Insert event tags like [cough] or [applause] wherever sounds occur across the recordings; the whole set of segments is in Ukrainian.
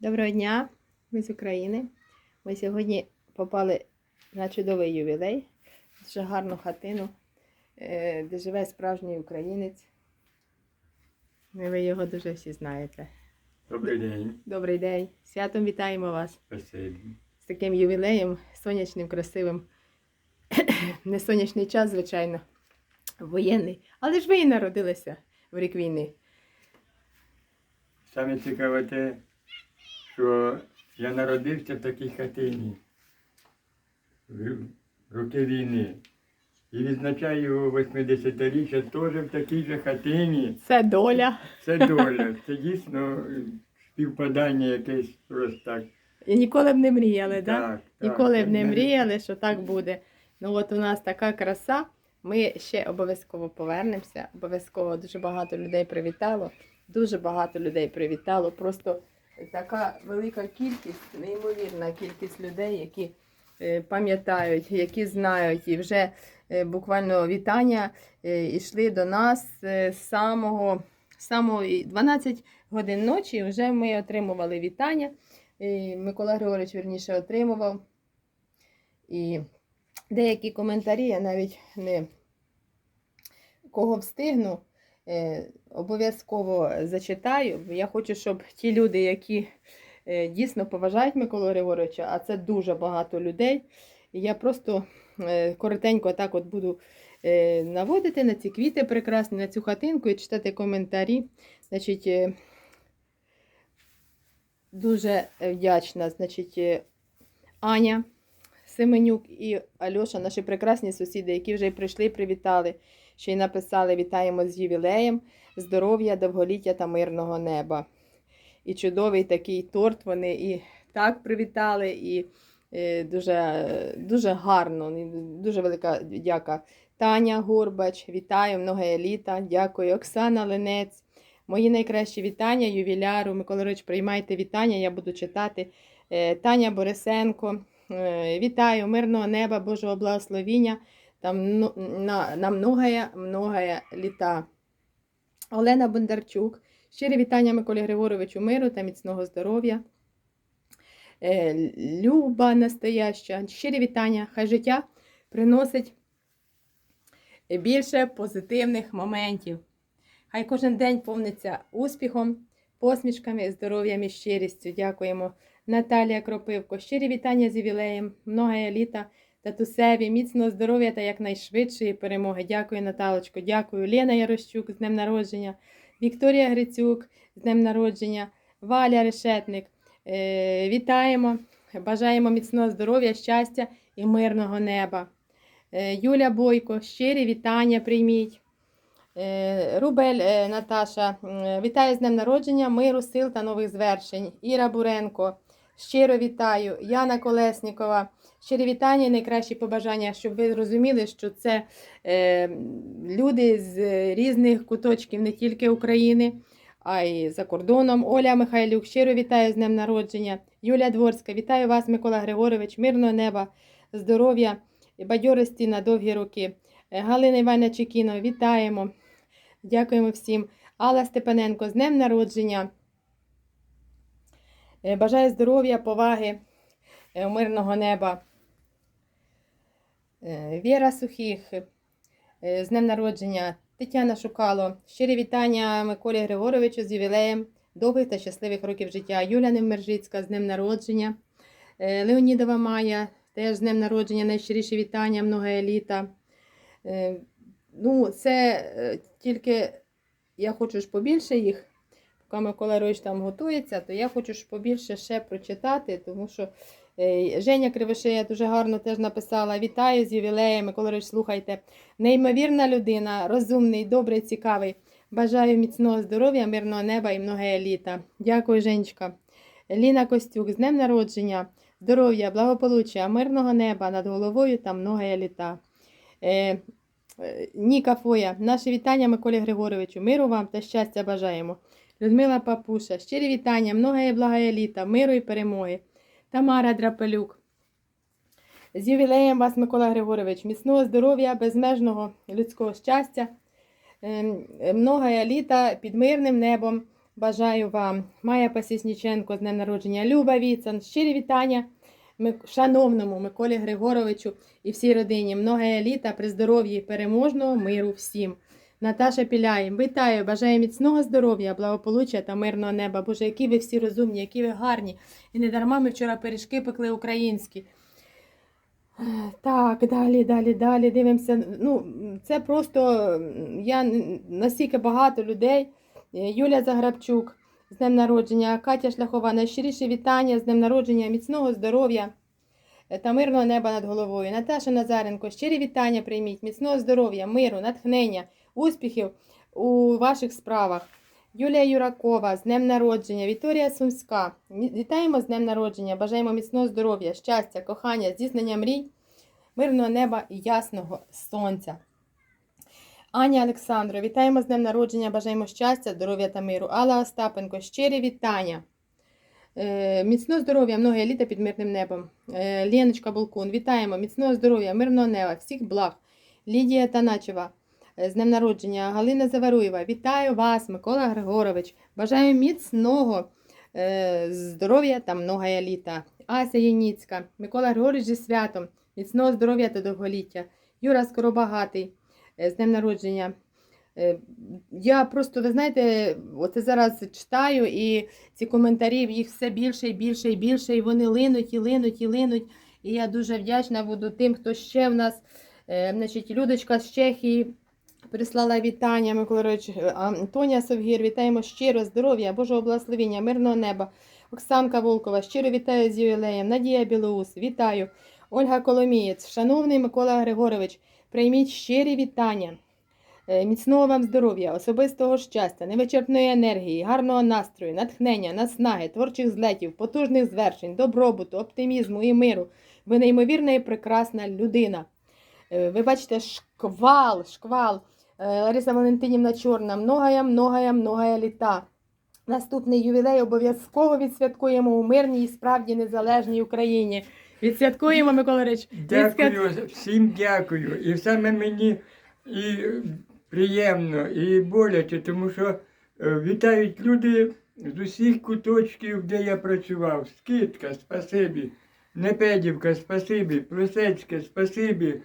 Доброго дня, ми з України. Ми сьогодні попали на чудовий ювілей, дуже гарну хатину, е, де живе справжній українець. І Ви його дуже всі знаєте. Добрий день, Добрий день! Святом вітаємо вас спасибі. з таким ювілеєм, сонячним, красивим. [coughs] Не сонячний час, звичайно, воєнний. Але ж ви і народилися в рік війни. Саме цікаве те, що я народився в такій хатині в роки війни. І відзначаю 80-річчя теж в такій же хатині. Це доля. Це доля. Це дійсно співпадання якесь просто так. І ніколи б не мріяли, так? Так, так. Ніколи б не мріяли, що так буде. Ну от у нас така краса. Ми ще обов'язково повернемося. Обов'язково дуже багато людей привітало. Дуже багато людей привітало. Просто така велика кількість, неймовірна кількість людей, які е, пам'ятають, які знають, і вже е, буквально вітання е, йшли до нас з самого, самого 12 годин ночі. Вже ми отримували вітання. І Микола Григорович вірніше отримував. І деякі коментарі я навіть не кого встигну, обов'язково зачитаю. Я хочу, щоб ті люди, які е, дійсно поважають Миколу Григоровича, а це дуже багато людей. Я просто е, коротенько так от буду е, наводити на ці квіти прекрасні, на цю хатинку і читати коментарі. Значить, е, дуже вдячна. Значить, е, Аня Семенюк і Альоша, наші прекрасні сусіди, які вже прийшли, привітали, ще й написали Вітаємо з ювілеєм, здоров'я, довголіття та мирного неба. І чудовий такий торт вони і так привітали, і е, дуже, дуже гарно, дуже велика дяка. Таня Горбач, вітаю, много літа, дякую. Оксана Ленець. Мої найкращі вітання, ювіляру. Микола Рич, приймайте вітання, я буду читати. Е, Таня Борисенко. Е, Вітаю, мирного неба, Божого благословіння там ну, на, на многое, многое літа. Олена Бондарчук. Щирі вітання Миколі Григоровичу миру та міцного здоров'я. Е, Люба настояща. Щирі вітання. Хай життя приносить більше позитивних моментів. Хай кожен день повниться успіхом, посмішками, здоров'ям і щирістю. Дякуємо. Наталія Кропивко. Щирі вітання з ювілеєм, многое літа татусеві, міцного здоров'я та якнайшвидшої перемоги. Дякую, Наталочко. Дякую. Лена Ярощук з днем народження, Вікторія Грицюк з днем народження, Валя Решетник. Е, вітаємо, бажаємо міцного здоров'я, щастя і мирного неба. Е, Юля Бойко, щирі вітання прийміть. Е, Рубель Наташа, вітаю з днем народження, миру, сил та нових звершень. Іра Буренко, щиро вітаю. Яна Колеснікова, щирі вітання і найкращі побажання, щоб ви розуміли, що це е, люди з різних куточків, не тільки України, а й за кордоном. Оля Михайлюк, щиро вітаю з днем народження. Юля Дворська, вітаю вас, Микола Григорович, мирного неба, здоров'я бадьорості на довгі роки. Е, Галина Івана Чекіно, вітаємо. Дякуємо всім. Алла Степаненко, з днем народження. Е, Бажаю здоров'я, поваги, е, мирного неба. Е, Віра Сухих, з днем народження. Тетяна Шукало. Щирі вітання Миколі Григоровичу з ювілеєм. Довгих та щасливих років життя. Юля Немержицька з днем народження. Леонідова Майя, теж з днем народження. Найщиріші вітання, многое літа. Е, Ну, це тільки я хочу ж побільше їх. Поки Микола Григорович там готується, то я хочу ж побільше ще прочитати, тому що е, Женя Кривошея дуже гарно теж написала: Вітаю з ювілеєм, Микола Григорович, слухайте. Неймовірна людина, розумний, добрий, цікавий. Бажаю міцного здоров'я, мирного неба і многое літа. Дякую, Женечка. Ліна Костюк, з днем народження, здоров'я, благополуччя, мирного неба над головою та многое літа. Е, е, Ніка Фоя, наше вітання Миколі Григоровичу, миру вам та щастя бажаємо. Людмила Папуша, щирі вітання, многое благое літа, миру і перемоги. Тамара Драпелюк. З ювілеєм вас, Микола Григорович, міцного здоров'я, безмежного людського щастя, ем, многое літа під мирним небом Бажаю вам Майя Пасісніченко з днем народження, Люба Віцан, щирі вітання шановному Миколі Григоровичу і всій родині. Многое літа при здоров'ї переможного миру всім. Наташа Піляєм, вітаю, бажаю міцного здоров'я, благополуччя та мирного неба. Боже, які ви всі розумні, які ви гарні. І не дарма ми вчора пиріжки пекли українські. Так, далі, далі, далі. Дивимося. Ну, це просто я настільки багато людей. Е, Юля Заграбчук з днем народження, Катя Шляхова, найщиріше вітання з днем народження, міцного здоров'я е, та мирного неба над головою. Наташа Назаренко, щирі вітання прийміть, міцного здоров'я, миру, натхнення, успіхів у ваших справах. Юлія Юракова з днем народження, Вікторія Сумська. Вітаємо з днем народження, бажаємо міцного здоров'я, щастя, кохання, здійснення мрій, мирного неба і ясного сонця. Аня Олександро, вітаємо з днем народження, бажаємо щастя, здоров'я та миру. Алла Остапенко, щирі вітання. Е, міцного здоров'я, многое літа під мирним небом. Е, Леночка Болкун, вітаємо, міцного здоров'я, мирного неба, всіх благ. Лідія Таначева, з днем народження. Галина Заваруєва, вітаю вас, Микола Григорович. Бажаю міцного е, здоров'я та многое літа. Ася Яніцька, Микола Григорович зі святом, міцного здоров'я та довголіття. Юра Скоробагатий, е, з днем народження. Е, Я просто, ви знаєте, оце зараз читаю, і ці коментарі їх все більше і більше і більше, і вони линуть, і линуть, і линуть. І я дуже вдячна буду тим, хто ще в нас, е, значить, Людочка з Чехії прислала вітання, Микола е, Антонія Совгір, вітаємо щиро, здоров'я, Божого благословення, мирного неба. Оксанка Волкова, щиро вітаю з ювілеєм, Надія Білоус, вітаю. Ольга Коломієць, шановний Микола Григорович, прийміть щирі вітання. Е, Міцного вам здоров'я, особистого щастя, невичерпної енергії, гарного настрою, натхнення, наснаги, творчих злетів, потужних звершень, добробуту, оптимізму і миру. Ви неймовірна і прекрасна людина. Е, Ви бачите, шквал, шквал. Е, Лариса Валентинівна Чорна, многая, многая, многая літа. Наступний ювілей обов'язково відсвяткуємо у мирній і справді незалежній Україні. Відсвяткуємо, Микола Рич. Дякую, всім дякую. І саме мені і приємно, і боляче, тому що е, вітають люди з усіх куточків, де я працював. Скидка, спасибі. Непедівка, спасибі, Плесецьке, спасибі.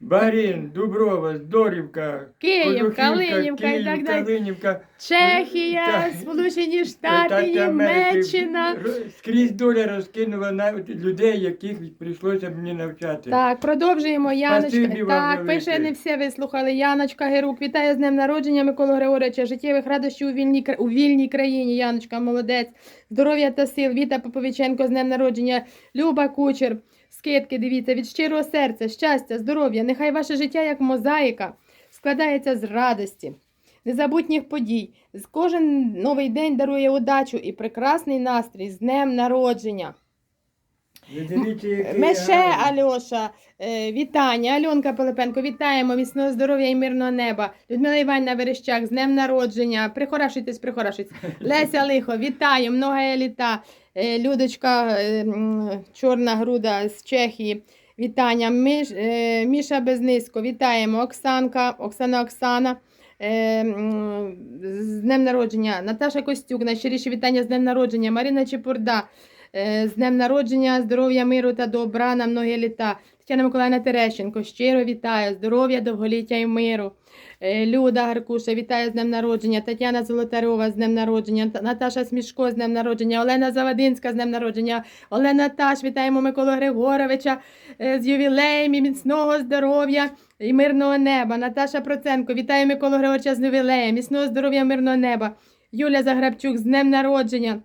Барин, Дуброва, Здорівка, Київ, Кожухівка, Калинівка і Київ, так далі. Калинівка. Чехія, Так. Сполучені Штати, Штати Америки. Німеччина. Р- Скрізь доля розкинула навіть людей, яких прийшлося мені навчати. Так, продовжуємо. Яночка. Спасибі вам Так, велике. пише, не все вислухали. Яночка Герук, вітаю з днем народження Микола Григоровича, життєвих радощів у вільній, кра- у вільній країні. Яночка, молодець. Здоров'я та сил. Віта Поповиченко з днем народження. Люба Кучер. Скидки, дивіться, від щирого серця, щастя, здоров'я. Нехай ваше життя як мозаїка складається з радості, незабутніх подій. Кожен новий день дарує удачу і прекрасний настрій з днем народження. Меше. Альоша, е, вітання. Альонка Пилипенко, вітаємо, міцного здоров'я і мирного неба. Людмила Іванівна Верещак, з днем народження. Прихорашуйтесь, прихорашуйтесь. [laughs] Леся Лихо, вітаю, многая літа. Е, Людочка, е, Чорна груда з Чехії. Вітання. Міш, е, Міша Безнисько, вітаємо. Оксанка, Оксана Оксана. З днем народження. Наташа Костюк, найщиріші вітання з днем народження. Марина Чепурда. З днем народження, здоров'я, миру та добра на многі літа. Тетяна Миколаївна Терещенко, щиро вітаю, здоров'я, довголіття і миру. Е, Люда Гаркуша, вітаю з днем народження. Тетяна Золотарова з днем народження. Наташа Смішко з днем народження. Олена Завадинська з днем народження. Олена Таш, вітаємо Миколу Григоровича е, з ювілеєм і міцного здоров'я і мирного неба. Наташа Проценко, вітаю Миколу Григоровича з ювілеєм, міцного здоров'я, мирного неба. Юля Заграбчук з днем народження.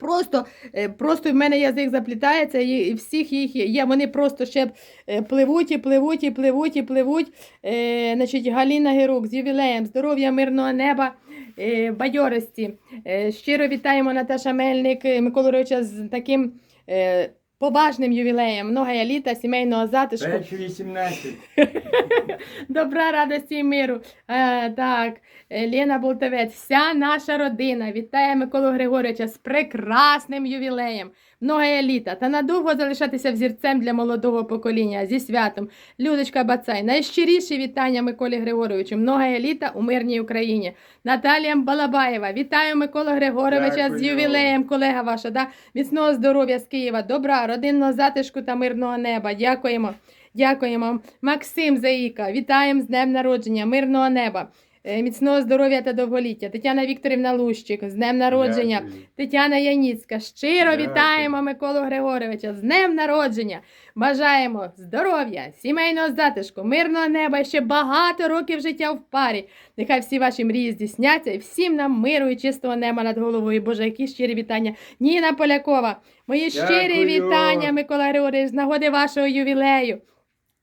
Просто, е, просто в мене язик заплітається, і всіх їх є. Вони просто ще е, пливуть і пливуть і пливуть і пливуть. Е, значить, Галіна Герук з ювілеєм, здоров'я, мирного неба, е, бадьорості. Е, щиро вітаємо Наташа Мельник, Микола Ровича, з таким. Е, поважним ювілеєм, многое літа, сімейного затишку. Перші 18. [laughs] Добра, радості і миру. Е, так, Лена Болтовець, вся наша родина вітає Миколу Григоровича з прекрасним ювілеєм. Многое літа та надовго залишатися взірцем для молодого покоління зі святом. Людочка Бацай, найщиріші вітання Миколі Григоровичу. Многое літа у мирній Україні. Наталія Балабаєва, вітаю Микола Григоровича з ювілеєм, колега ваша. Да? Міцного здоров'я з Києва, добра, родинного затишку та мирного неба. Дякуємо. Дякуємо. Максим Заїка, вітаємо з днем народження, мирного неба, міцного здоров'я та довголіття. Тетяна Вікторівна Лущик, з днем народження. Дякую. Тетяна Яніцька, щиро Дякую. вітаємо Миколу Григоровича з днем народження. Бажаємо здоров'я, сімейного затишку, мирного неба і ще багато років життя в парі. Нехай всі ваші мрії здійсняться і всім нам миру і чистого неба над головою. Боже, які щирі вітання. Ніна Полякова, мої щирі вітання, Микола Григорович, з нагоди вашого ювілею.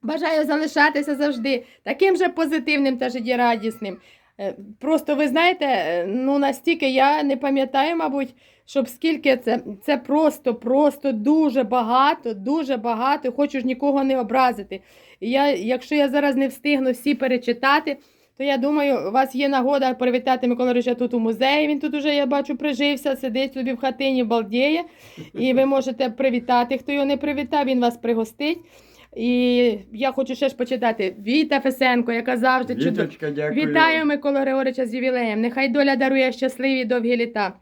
Бажаю залишатися завжди таким же позитивним та життєрадісним. Е, Просто ви знаєте, е, ну настільки я не пам'ятаю, мабуть, щоб скільки це, це просто, просто дуже багато, дуже багато. Хочу ж нікого не образити. І я, якщо я зараз не встигну всі перечитати, то я думаю, у вас є нагода привітати Микола Рича тут у музеї. Він тут уже, я бачу, прижився, сидить собі в хатині, балдіє. І ви можете привітати, хто його не привітав, він вас пригостить. І я хочу ще ж почитати Віта Фесенко, яка завжди чудово. Віточка, дякую. Вітаю Микола Григорича з ювілеєм. Нехай доля дарує щасливі довгі літа.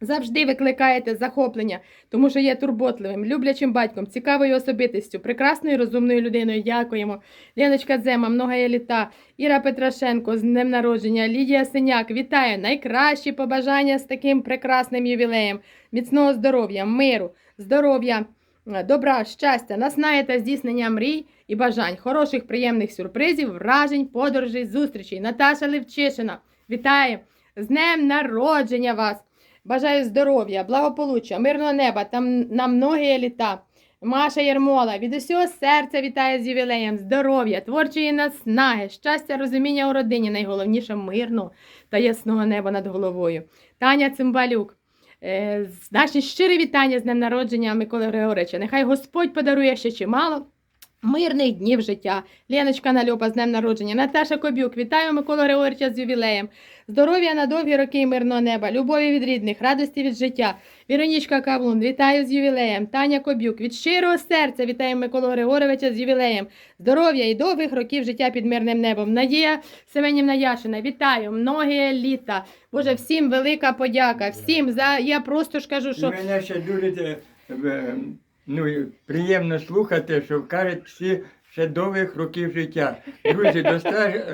Завжди викликаєте захоплення, тому що є турботливим, люблячим батьком, цікавою особистістю, прекрасною розумною людиною. Дякуємо. Леночка Зема, многоє літа, Іра Петрашенко з днем народження, Лідія Синяк. Вітаю! Найкращі побажання з таким прекрасним ювілеєм. Міцного здоров'я, миру, здоров'я, добра, щастя, наснаги та здійснення мрій і бажань, хороших, приємних сюрпризів, вражень, подорожей, зустрічей. Наташа Левчишина. Вітаю! З днем народження вас! Бажаю здоров'я, благополуччя, мирного неба та м- на многі літа. Маша Єрмола від усього серця вітає з ювілеєм, здоров'я, творчої наснаги, щастя, розуміння у родині, найголовніше мирного та ясного неба над головою. Таня Цимбалюк. Е, Наші щирі вітання з днем народження Миколи Григорича. Нехай Господь подарує ще чимало. Мирних днів життя. Леночка Нальопа з днем народження. Наташа Кобюк. Вітаю Микола Григорича з ювілеєм. Здоров'я на довгі роки і мирного неба, любові від рідних, радості від життя. Віронічка Кавлун, вітаю з ювілеєм. Таня Кобюк. Від щирого серця вітаю Миколу Григоровича з ювілеєм. Здоров'я і довгих років життя під мирним небом. Надія Семенівна Яшина, вітаю. Многі літа. Боже, всім велика подяка. Всім за я просто ж кажу, що мене ще дуже ну, приємно слухати, що кажуть всі ще довгих років життя. Друзі, до 100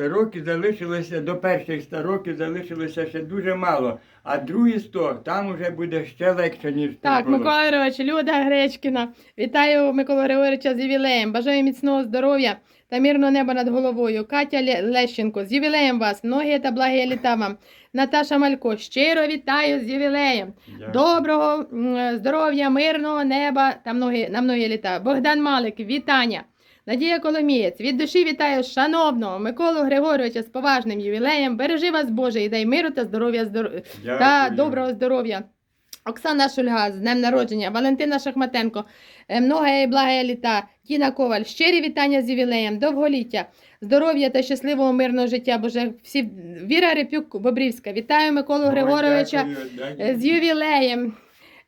років залишилося, до перших 100 років залишилося ще дуже мало. А другі 100, там вже буде ще легше, ніж тут Так, було. Микола Григорович, Люда Гречкіна. Вітаю Микола Григоровича з ювілеєм. Бажаю міцного здоров'я та мирного неба над головою. Катя Ле- Лещенко, з ювілеєм вас, многі та благі літа вам. Наташа Малько, щиро вітаю з ювілеєм. Дякую. Доброго м, здоров'я, мирного неба та многі, на многі літа. Богдан Малик, вітання. Надія Коломієць, від душі вітаю шановного Миколу Григоровича з поважним ювілеєм. Бережи вас, Боже, і дай миру та здоров'я здор... та доброго здоров'я. Оксана Шульга з днем народження, Валентина Шахматенко, е, многое і благає літа, Тіна Коваль, щирі вітання з ювілеєм, довголіття, здоров'я та щасливого мирного життя. Боже, всі Віра Репюк Бобрівська. Вітаю Миколу Ой, Григоровича дякую, дякую. з ювілеєм.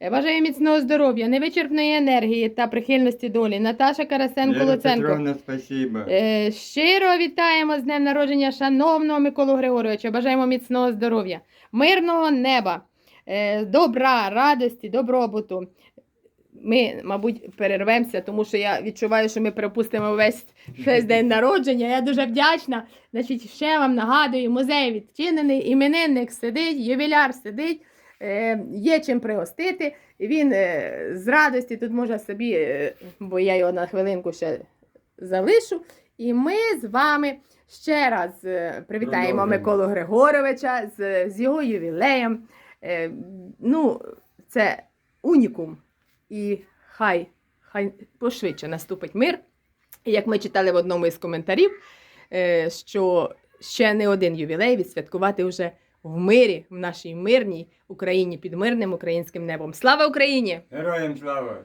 Е, Бажаю міцного здоров'я, невичерпної енергії та прихильності долі. Наташа Карасенко Луценко. Спасибо. Е, Щиро вітаємо з днем народження шановного Миколу Григоровича. Бажаємо міцного здоров'я, мирного неба, е, добра, радості, добробуту. Ми, мабуть, перервемося, тому що я відчуваю, що ми пропустимо весь, весь день народження. Я дуже вдячна. Значить, ще вам нагадую, музей відчинений, іменинник сидить, ювіляр сидить, є чим пригостити. Він е, з радості тут може собі, е, бо я його на хвилинку ще залишу. І ми з вами ще раз е, привітаємо Миколу Григоровича з, з його ювілеєм. Е, ну, це унікум. І хай, хай пошвидше наступить мир. І як ми читали в одному із коментарів, е, що ще не один ювілей відсвяткувати вже в мирі, в нашій мирній Україні під мирним українським небом. Слава Україні! Героям слава!